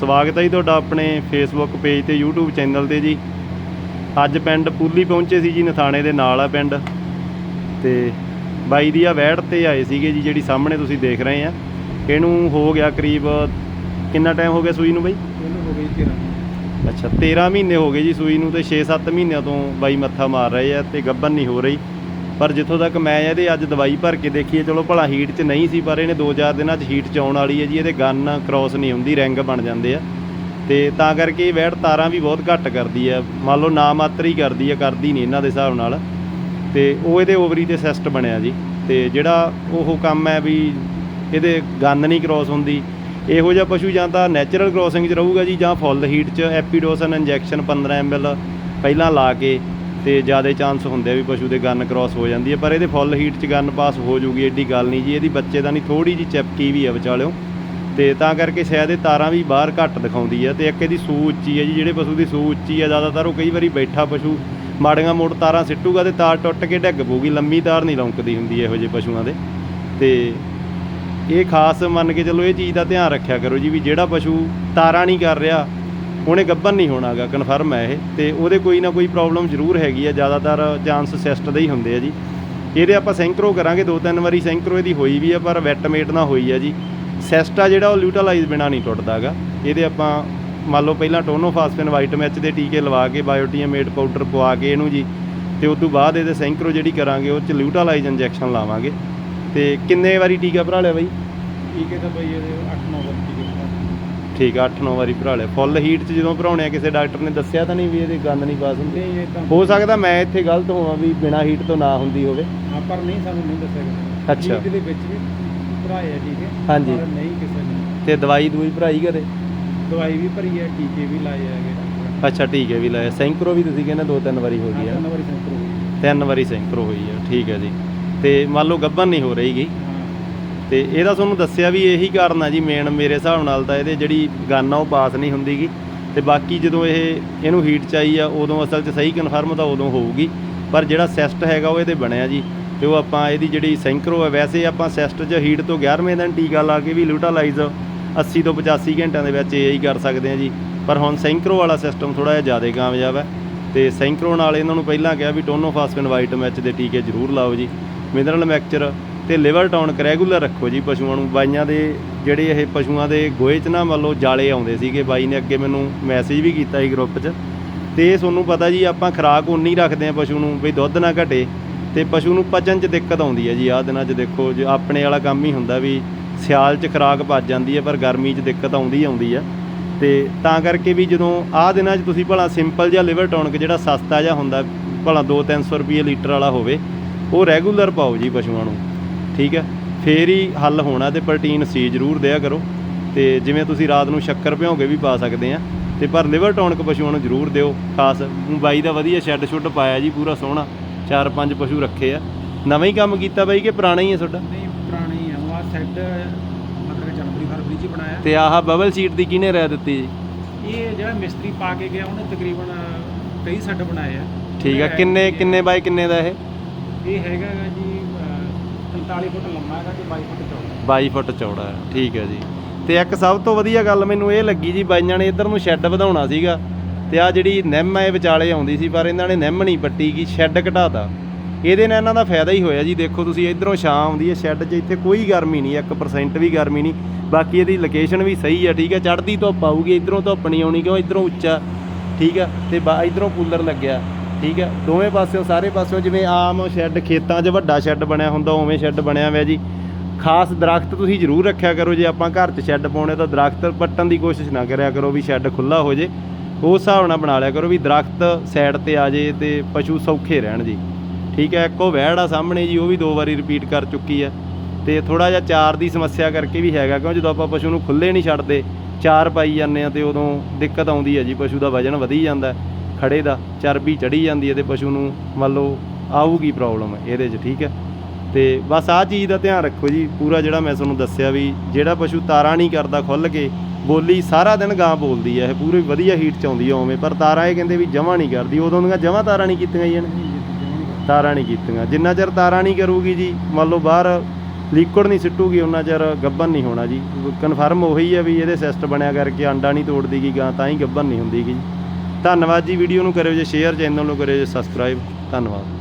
ਸਵਾਗਤ ਹੈ ਜੀ ਤੁਹਾਡਾ ਆਪਣੇ ਫੇਸਬੁੱਕ ਪੇਜ ਤੇ YouTube ਚੈਨਲ ਤੇ ਜੀ। ਅੱਜ ਪਿੰਡ ਪੂਲੀ ਪਹੁੰਚੇ ਸੀ ਜੀ ਨਥਾਣੇ ਦੇ ਨਾਲ ਆ ਪਿੰਡ। ਤੇ ਬਾਈ ਦੀ ਆ ਵੈੜ ਤੇ ਆਏ ਸੀਗੇ ਜੀ ਜਿਹੜੀ ਸਾਹਮਣੇ ਤੁਸੀਂ ਦੇਖ ਰਹੇ ਆ। ਇਹਨੂੰ ਹੋ ਗਿਆ ਕਰੀਬ ਕਿੰਨਾ ਟਾਈਮ ਹੋ ਗਿਆ ਸੂਈ ਨੂੰ ਬਾਈ? ਇਹਨੂੰ ਹੋ ਗਈ 13 ਅੱਛਾ 13 ਮਹੀਨੇ ਹੋ ਗਏ ਜੀ ਸੂਈ ਨੂੰ ਤੇ 6-7 ਮਹੀਨਿਆਂ ਤੋਂ ਬਾਈ ਮੱਥਾ ਮਾਰ ਰਹੇ ਆ ਤੇ ਗੱਬਨ ਨਹੀਂ ਹੋ ਰਹੀ। ਪਰ ਜਿੱਥੋਂ ਤੱਕ ਮੈਂ ਇਹਦੇ ਅੱਜ ਦਵਾਈ ਭਰ ਕੇ ਦੇਖੀਏ ਚਲੋ ਭਲਾ ਹੀਟ 'ਚ ਨਹੀਂ ਸੀ, ਪਰ ਇਹਨੇ 2-4 ਦਿਨਾਂ 'ਚ ਹੀਟ 'ਚ ਆਉਣ ਵਾਲੀ ਹੈ ਜੀ, ਇਹਦੇ ਗਨ ਕ੍ਰਾਸ ਨਹੀਂ ਹੁੰਦੀ ਰਿੰਗ ਬਣ ਜਾਂਦੇ ਆ। ਤੇ ਤਾਂ ਕਰਕੇ ਇਹ ਵੈੜ ਤਾਰਾਂ ਵੀ ਬਹੁਤ ਘੱਟ ਕਰਦੀ ਆ ਮੰਨ ਲਓ ਨਾ ਮਾਤਰ ਹੀ ਕਰਦੀ ਆ ਕਰਦੀ ਨਹੀਂ ਇਹਨਾਂ ਦੇ ਹਿਸਾਬ ਨਾਲ। ਤੇ ਉਹ ਇਹਦੇ ਓਵਰੀ ਤੇ ਸਿਸਟ ਬਣਿਆ ਜੀ। ਤੇ ਜਿਹੜਾ ਉਹ ਕੰਮ ਹੈ ਵੀ ਇਹਦੇ ਗੰਨ ਨਹੀਂ ਕ੍ਰਾਸ ਹੁੰਦੀ। ਇਹੋ ਜਿਹਾ ਪਸ਼ੂ ਜਾਂ ਤਾਂ ਨੈਚੁਰਲ ਕ੍ਰਾਸਿੰਗ 'ਚ ਰਹੂਗਾ ਜੀ, ਜਾਂ ਫੁੱਲ ਹੀਟ 'ਚ ਐਪੀਡੋਸਨ ਇੰਜੈਕਸ਼ਨ 15 ml ਪਹਿਲਾਂ ਲਾ ਕੇ ਤੇ ਜ਼ਿਆਦਾ ਚਾਂਸ ਹੁੰਦੇ ਆ ਵੀ ਪਸ਼ੂ ਦੇ ਗਨ ਕ੍ਰਾਸ ਹੋ ਜਾਂਦੀ ਹੈ ਪਰ ਇਹਦੇ ਫੁੱਲ ਹੀਟ 'ਚ ਗਨ ਪਾਸ ਹੋ ਜੂਗੀ ਐਡੀ ਗੱਲ ਨਹੀਂ ਜੀ, ਇਹਦੀ ਬੱਚੇ ਦਾ ਨਹੀਂ ਥੋੜੀ ਜੀ ਚਿਪਕੀ ਵੀ ਆ ਵਿਚਾਲਿਓ। ਤੇ ਤਾਂ ਕਰਕੇ ਸ਼ਾਇਦ ਇਹ ਤਾਰਾਂ ਵੀ ਬਾਹਰ ਘੱਟ ਦਿਖਾਉਂਦੀ ਆ, ਤੇ ਇੱਕ ਇਹਦੀ ਸੂ ਉੱਚੀ ਹੈ ਜੀ, ਜਿਹੜੇ ਪਸ਼ੂ ਦੀ ਸੂ ਉੱਚੀ ਆ, ਜ਼ਿਆਦਾਤਰ ਉਹ ਕਈ ਵਾਰੀ ਬੈਠਾ ਪਸ਼ੂ, ਮਾੜੀਆਂ ਮੋੜ ਤਾਰਾਂ ਸਿੱਟੂਗਾ ਤੇ ਤਾਰ ਟੁੱਟ ਕੇ ਡਿੱਗ ਪਊਗੀ, ਲੰਮੀ ਤਾਰ ਨਹੀਂ ਲੌਂਕਦੀ ਹੁੰਦੀ ਇਹੋ ਜਿਹੇ ਪਸ਼ੂਆਂ ਦੇ। ਤੇ ਇਹ ਖਾਸ ਮੰਨ ਕੇ ਚੱਲੋ ਇਹ ਚੀਜ਼ ਦਾ ਧਿਆਨ ਰੱਖਿਆ ਕਰੋ ਜੀ, ਵੀ ਜਿਹੜਾ ਪਸ਼ੂ ਤਾਰਾਂ ਨਹੀਂ ਕਰ ਰਿਹਾ ਉਹਨੇ ਗੱਭਰ ਨਹੀਂ ਹੋਣਾਗਾ ਕਨਫਰਮ ਹੈ ਇਹ। ਤੇ ਉਹਦੇ ਕੋਈ ਨਾ ਕੋਈ ਪ੍ਰੋਬਲਮ ਜ਼ਰੂਰ ਹੈਗੀ ਆ, ਜ਼ਿਆਦਾਤਰ ਚਾਂਸ ਸੈਸਟ ਦੇ ਹੀ ਹੁੰਦੇ ਆ ਜੀ। ਇਹਦੇ ਆਪਾਂ ਸੈਂਕਰੋ ਕਰਾਂਗੇ, ਦੋ ਤਿੰਨ ਵਾਰੀ ਸੈਂਕਰੋ ਇਹਦੀ ਹੋਈ ਵੀ ਆ, ਪਰ ਵੈਟਮੇਟ ਨਾਲ ਹੋਈ ਆ ਜੀ। ਸੈਸਟਾ ਜਿਹੜਾ, ਉਹ ਲਿਊਟਲਾਈਜ਼ ਬਿਨਾ ਨਹੀਂ ਟੁੱਟਦਾਗਾ ਇਹਦੇ ਆਪਾਂ, ਮੰਨ ਲਓ ਪਹਿਲਾਂ ਟੋਨੋਫਾਸਫਿਨ ਵਾਈਟਮੈਚ ਦੇ ਟੀਕੇ ਲਵਾ ਕੇ ਬਾਇਓਟੀਐਮੇਟ ਪਾਊਡਰ ਪਵਾ ਕੇ ਇਹਨੂੰ ਜੀ, ਤੇ ਉਸ ਤੋਂ ਬਾਅਦ ਇਹਦੇ ਸੈਂਕਰੋ ਜਿਹੜੀ ਕਰਾਂਗੇ, ਉਹ ਚ ਲਿਊਟਲਾਈਜ਼ ਇੰਜੈਕਸ਼ਨ ਲਾਵਾਂਗੇ। ਤੇ ਕਿੰਨੇ ਵਾਰੀ ਟੀਕਾ ਭਰਾ ਲਿਆ ਬਾਈ? ਠੀਕ ਤਾਂ ਬਈ ਇਹਦੇ 8-9 ਵਾਰ। ਠੀਕ ਹੈ ਆ 8-9 ਵਾਰੀ ਭਰਾ ਲਿਆ। ਫੁੱਲ ਹੀਟ 'ਚ ਜਦੋਂ ਭਰਾਉਣੇ ਆ ਕਿਸੇ ਡਾਕਟਰ ਨੇ ਦੱਸਿਆ ਤਾਂ ਨਹੀਂ ਵੀ ਇਹਦੇ ਗੰਦ ਨਹੀਂ ਪਾਸ ਹੁੰਦੇ ਨਹੀਂ ਇਹ ਤਾਂ ਹੋ ਸਕਦਾ ਮੈਂ ਇੱਥੇ ਗਲਤ ਹੋਵਾਂ ਵੀ ਬਿਨਾ ਹੀਟ ਤੋਂ ਨਾ ਹੁੰਦੀ ਹੋਵੇ। ਹਾਂ, ਪਰ ਨਹੀਂ ਸਾਨੂੰ ਨਹੀਂ ਦੱਸਿਆ ਕਿਸੇ ਅੱਛਾ। ਠੀਕ ਦੇ ਵਿੱਚ ਵੀ ਭਰਾਏ ਆ ਠੀਕ ਹੈ? ਹਾਂਜੀ। ਪਰ ਨਹੀਂ ਕਿਸੇ ਨੇ। ਤੇ ਦਵਾਈ ਦੂਈ ਭਰਾਈ ਕਰੇ ਦਵਾਈ ਵੀ ਭਰੀ ਹੈ ਟੀਕੇ ਵੀ ਲਾਏ ਹੈਗੇ ਅੱਛਾ ਠੀਕ ਹੈ ਵੀ ਲਾਇਆ ਸੈਂਕਰੋ ਵੀ ਤੁਸੀਂ ਕਹਿੰਦੇ ਦੋ ਤਿੰਨ ਵਾਰੀ ਹੋ ਗਈ ਹਾਂ, ਆ ਤਿੰਨ ਵਾਰੀ ਸੈਂਟਰ ਹੋਈ ਤਿੰਨ ਵਾਰੀ ਸੈਂਕਰੋ ਹੋਈ ਆ ਠੀਕ ਹੈ ਜੀ। ਤੇ ਮੰਨ ਲਓ ਗੱਭਣ ਨਹੀਂ ਹੋ ਰਹੀਗੀ ਹਾਂ ਤੇ ਇਹਦਾ ਤੁਹਾਨੂੰ ਦੱਸਿਆ ਵੀ ਇਹੀ ਕਾਰਨ ਆ ਜੀ ਮੇਨ ਮੇਰੇ ਹਿਸਾਬ ਨਾਲ ਤਾਂ ਇਹਦੇ ਜਿਹੜੀ ਗਨ ਆ ਉਹ ਪਾਸ ਨਹੀਂ ਹੁੰਦੀਗੀ ਤੇ ਬਾਕੀ ਜਦੋਂ ਇਹ ਇਹਨੂੰ ਹੀਟ ਚਾਈ ਆ, ਉਦੋਂ ਅਸਲ 'ਚ ਸਹੀ ਕਨਫਰਮ ਤਾਂ ਉਦੋਂ ਹੋਊਗੀ। ਪਰ ਜਿਹੜਾ ਸੈਸਟ ਹੈਗਾ ਉਹ ਇਹਦੇ ਬਣਿਆ ਜੀ। ਤੇ ਉਹ ਆਪਾਂ ਇਹਦੀ ਜਿਹੜੀ ਸੈਂਕਰੋ ਹੈ ਵੈਸੇ ਆਪਾਂ ਸੈਸਟ 'ਚ ਹੀਟ ਤੋਂ 11ਵੇਂ ਦਿਨ ਟੀਕਾ ਲਾ ਕੇ ਵੀ ਲੂਟਾਲਾਈਜ਼ 80 ਤੋਂ 85 ਘੰਟਿਆਂ ਦੇ ਵਿੱਚ ਇਹ ਕਰ ਸਕਦੇ ਆ ਜੀ। ਪਰ ਹੁਣ ਸੈਂਕਰੋ ਵਾਲਾ ਸਿਸਟਮ ਥੋੜਾ ਜਿਹਾ ਜ਼ਿਆਦਾ ਕਾਮਯਾਬ ਹੈ ਤੇ ਸੈਂਕਰੋ ਨਾਲ ਇਹਨਾਂ ਨੂੰ ਪਹਿਲਾਂ ਕਿਹਾ ਵੀ ਟੋਨੋਫਾਸਫਿਨ ਵਾਈਟਮੈਚ ਦੇ ਟੀਕੇ ਜ਼ਰੂਰ ਲਾਓ ਜੀ। ਮਿਨਰਲ ਮੈਕਚਰ ਤੇ ਲਿਵਰ ਟੌਨਕ ਰੈਗੂਲਰ ਰੱਖੋ ਜੀ ਪਸ਼ੂਆਂ ਨੂੰ। ਬਾਈਆਂ ਦੇ ਜਿਹੜੇ ਇਹ ਪਸ਼ੂਆਂ ਦੇ ਗੋਹੇ 'ਚ ਨਾ ਮੰਨ ਲਓ ਜਾਲੇ ਆਉਂਦੇ ਸੀਗੇ, ਬਾਈ ਨੇ ਅੱਗੇ ਮੈਨੂੰ ਮੈਸੇਜ ਵੀ ਕੀਤਾ ਸੀ ਗਰੁੱਪ 'ਚ। ਤੇ ਤੁਹਾਨੂੰ ਪਤਾ ਜੀ ਆਪਾਂ ਖੁਰਾਕ ਉਨੀ ਰੱਖਦੇ ਆ ਪਸ਼ੂ ਨੂੰ ਵੀ ਦੁੱਧ ਨਾ ਘਟੇ ਤੇ ਪਸ਼ੂ ਨੂੰ ਪਚਣ 'ਚ ਦਿੱਕਤ ਆਉਂਦੀ ਹੈ ਜੀ। ਆਹ ਦਿਨਾਂ 'ਚ ਦੇਖੋ ਜੇ ਆਪਣੇ ਵਾਲਾ ਕੰਮ ਹੀ ਹੁੰਦਾ ਵੀ ਸਿਆਲ 'ਚ ਖੁਰਾਕ ਭੱਜ ਜਾਂਦੀ ਹੈ, ਪਰ ਗਰਮੀ 'ਚ ਦਿੱਕਤ ਆਉਂਦੀ ਆਉਂਦੀ ਆ ਤੇ ਤਾਂ ਕਰਕੇ ਵੀ ਜਦੋਂ ਆਹ ਦਿਨਾਂ 'ਚ ਤੁਸੀਂ ਭਲਾ ਸਿੰਪਲ ਜਿਹਾ ਲਿਵਰ ਟੌਨਕ ਜਿਹੜਾ ਸਸਤਾ ਜਿਹਾ ਹੁੰਦਾ, ਭਲਾ 2-300 ਰੁਪਏ ਲੀਟਰ ਵਾਲਾ ਹੋਵੇ, ਉਹ ਰੈਗੂਲਰ ਪਾਓ ਜੀ ਪਸ਼ੂਆਂ ਨੂੰ। ਠੀਕ ਹੈ? ਫੇਰ ਹੀ ਹੱਲ ਹੋਣਾ ਤੇ ਪ੍ਰੋਟੀਨ ਸੀ ਜ਼ਰੂਰ ਦਿਆ ਕਰੋ। ਤੇ ਜਿਵੇਂ ਤੁਸੀਂ ਰਾਤ ਨੂੰ ਸ਼ੱਕਰ ਭਿਉਂ ਕੇ ਵੀ ਪਾ ਸਕਦੇ ਆ ਤੇ ਪਰ ਲਿਵਰ ਟੌਨਕ ਪਸ਼ੂਆਂ ਨੂੰ ਜ਼ਰੂਰ ਦਿਓ। ਖਾਸ ਬਾਈ ਦਾ ਵਧੀਆ ਸ਼ੈੱਡ ਸ਼ੁੱਡ ਪਾਇਆ ਜੀ ਪੂਰਾ ਸੋਹਣਾ। ਚਾਰ ਪੰਜ ਪਸ਼ੂ ਰੱਖੇ ਆ। ਨਵਾਂ ਹੀ ਕੰਮ ਕੀਤਾ ਬਾਈ ਕਿ ਪੁਰਾਣਾ ਹੀ ਹੈ ਤੁਹਾਡਾ? ਨਹੀਂ ਪੁਰਾਣੀ ਆ। ਉਹ ਆ ਸੈੱਟ ਮਤਲਬ ਜਨਵਰੀ ਫਰਵਰੀ ਚ ਹੀ ਬਣਾਇਆ। ਤੇ ਆਹ ਬਬਲ ਸੀਟ ਦੀ ਕਿਹਨੇ ਰਹਿ ਦਿੱਤੀ ਜੀ? ਇਹ ਜਿਹੜਾ ਮਿਸਤਰੀ ਪਾ ਕੇ ਗਿਆ ਉਹਨੇ ਤਕਰੀਬਨ ਕਈ ਸੈੱਟ ਬਣਾਏ ਆ। ਠੀਕ ਆ। ਕਿੰਨੇ ਕਿੰਨੇ ਬਾਈ ਕਿੰਨੇ ਦਾ ਇਹ? ਇਹ ਹੈਗਾ ਜੀ 45 ਫੁੱਟ ਲੰਮਾ ਹੈਗਾ ਤੇ 22 ਫੁੱਟ ਚੌੜਾ? 22 ਫੁੱਟ ਚੌੜਾ ਹੈ, ਠੀਕ ਹੈ ਜੀ। ਤੇ ਇੱਕ ਸਭ ਤੋਂ ਵਧੀਆ ਗੱਲ ਮੈਨੂੰ ਇਹ ਲੱਗੀ ਜੀ, ਬਾਈਆਂ ਨੇ ਇੱਧਰ ਨੂੰ ਸ਼ੈੱਡ ਵਧਾਉਣਾ ਸੀਗਾ। ਤੇ ਆ ਜਿਹੜੀ ਨਿੰਮ ਹੈ, ਇਹ ਵਿਚਾਲੇ ਆਉਂਦੀ ਸੀ, ਪਰ ਇਹਨਾਂ ਨੇ ਨਿੰਮ ਨਹੀਂ ਪੱਟੀ ਗੀ, ਸ਼ੈੱਡ ਘਟਾਤਾ। ਇਹਦੇ ਨਾਲ ਇਹਨਾਂ ਦਾ ਫਾਇਦਾ ਹੀ ਹੋਇਆ ਜੀ, ਦੇਖੋ ਤੁਸੀਂ, ਇਧਰੋਂ ਛਾਂ ਆਉਂਦੀ ਹੈ ਸ਼ੈੱਡ 'ਚ, ਇੱਥੇ ਕੋਈ ਗਰਮੀ ਨਹੀਂ 1% ਵੀ ਗਰਮੀ ਨਹੀਂ। ਬਾਕੀ ਇਹਦੀ ਲੋਕੇਸ਼ਨ ਵੀ ਸਹੀ ਹੈ, ਠੀਕ ਹੈ। ਚੜ੍ਹਦੀ ਧੁੱਪ ਆਊਗੀ, ਇਧਰੋਂ ਧੁੱਪ ਨਹੀਂ ਆਉਣੀ, ਕਿਉਂ? ਇਧਰੋਂ ਉੱਚਾ, ਠੀਕ ਹੈ। ਤੇ ਇਧਰੋਂ ਕੂਲਰ ਲੱਗਿਆ। ਠੀਕ ਹੈ? ਦੋਵੇਂ ਪਾਸਿਓਂ, ਸਾਰੇ ਪਾਸਿਓਂ ਜਿਵੇਂ ਆਮ ਸ਼ੈੱਡ ਖੇਤਾਂ 'ਚ ਵੱਡਾ ਸ਼ੈੱਡ ਬਣਿਆ ਹੁੰਦਾ, ਉਵੇਂ ਸ਼ੈੱਡ ਬਣਿਆ ਹੋਇਆ ਜੀ। ਖਾਸ ਦਰਖਤ ਤੁਸੀਂ ਜ਼ਰੂਰ ਰੱਖਿਆ ਕਰੋ ਜੇ ਆਪਾਂ ਘਰ 'ਚ ਸ਼ੈੱਡ ਪਾਉਣੇ ਤਾਂ ਦਰਖਤ ਪੱਟਣ ਦੀ ਕੋਸ਼ਿਸ਼ ਨਾ ਕਰਿਆ ਕਰੋ ਵੀ ਸ਼ੈੱਡ ਖੁੱਲਾ ਹੋ ਜੇ। ਉਸ ਹਿਸਾਬ ਨਾਲ ਬਣਾ ਲਿਆ ਕਰੋ ਵੀ ਦਰਖਤ ਸਾਈਡ ਤੇ ਆ ਜੇ ਤੇ ਪਸ਼ੂ ਸੌਖੇ ਰਹਿਣ ਜੀ। ਠੀਕ ਹੈ? ਇੱਕੋ ਵਹਿੜ ਆ ਸਾਹਮਣੇ ਜੀ, ਉਹ ਵੀ ਦੋ ਵਾਰੀ ਰਿਪੀਟ ਕਰ ਚੁੱਕੀ ਹੈ। ਤੇ ਥੋੜਾ ਜਿਹਾ ਚਾਰ ਦੀ ਸਮੱਸਿਆ ਕਰਕੇ ਵੀ ਹੈਗਾ, ਕਿਉਂ ਜਦੋਂ ਆਪਾਂ ਪਸ਼ੂ ਨੂੰ ਖੁੱਲੇ ਨਹੀਂ ਛੱਡਦੇ, ਚਾਰ ਪਾਈ ਜਾਂਦੇ ਆ ਤੇ ਉਦੋਂ ਦਿੱਕਤ ਆਉਂਦੀ ਹੈ ਜੀ, ਪਸ਼ੂ ਦਾ ਵਜਨ ਵਧੀ ਜਾਂਦਾ। ਖੜੇ ਦਾ, ਚਰਬੀ ਚੜੀ ਜਾਂਦੀ ਹੈ ਤੇ ਪਸ਼ੂ ਨੂੰ, ਮੰਨ ਲਓ ਆਊਗੀ ਪ੍ਰੋਬਲਮ ਇਹਦੇ 'ਚ, ਠੀਕ ਹੈ? ਤੇ ਬਸ ਆਹ ਚੀਜ਼ ਦਾ ਧਿਆਨ ਰੱਖੋ ਜੀ, ਪੂਰਾ ਜਿਹੜਾ ਮੈਂ ਤੁਹਾਨੂੰ ਦੱਸਿਆ ਵੀ ਜਿਹੜਾ ਪਸ਼ੂ ਤਾਰਾ ਨਹੀਂ ਕਰਦਾ ਖੁੱਲ ਕੇ, ਬੋਲੀ ਸਾਰਾ ਦਿਨ ਗਾਂ ਬੋਲਦੀ ਹੈ, ਇਹ ਪੂਰੀ ਵਧੀਆ ਹੀਟ ਚ ਆਉਂਦੀ ਹੈ ਉਵੇਂ, ਪਰ ਤਾਰਾ ਇਹ ਕਹਿੰਦੇ ਵੀ ਜਮਾ ਨਹੀਂ ਕਰਦੀ, ਉਦੋਂ ਦੀਆਂ ਜਮਾ ਤਾਰਾ ਨਹੀਂ ਕੀਤੀਆਂ ਜੀ ਇਹਨੇ ਤਾਰਾ ਨਹੀਂ ਕੀਤੀਆਂ, ਜਿੰਨਾ ਚਿਰ ਤਾਰਾ ਨਹੀਂ ਕਰੂਗੀ ਜੀ, ਮੰਨ ਲਓ ਬਾਹਰ ਲਿਕਵਿਡ ਨਹੀਂ ਸਿੱਟੂਗੀ ਉਹਨਾਂ ਚਿਰ ਗੱਬਨ ਨਹੀਂ ਹੋਣਾ ਜੀ। ਕਨਫਰਮ ਉਹੀ ਹੈ ਵੀ ਇਹਦੇ ਸਿਸਟ ਬਣਿਆ ਕਰਕੇ ਅੰਡਾ ਨਹੀਂ ਤੋੜਦੀਗੀ ਗਾਂ ਤਾਂ ਹੀ ਗੱਬਨ ਨਹੀਂ ਹੁੰਦੀਗੀ ਜੀ। ਧੰਨਵਾਦ ਜੀ ਵੀਡੀਓ ਨੂੰ ਕਰਿਓ ਜੇ ਸ਼ੇਅਰ ਚੈਨਲ ਨੂੰ ਕਰਿਓ ਜੇ ਸਬਸਕ੍ਰਾਈਬ ਧੰਨਵਾਦ।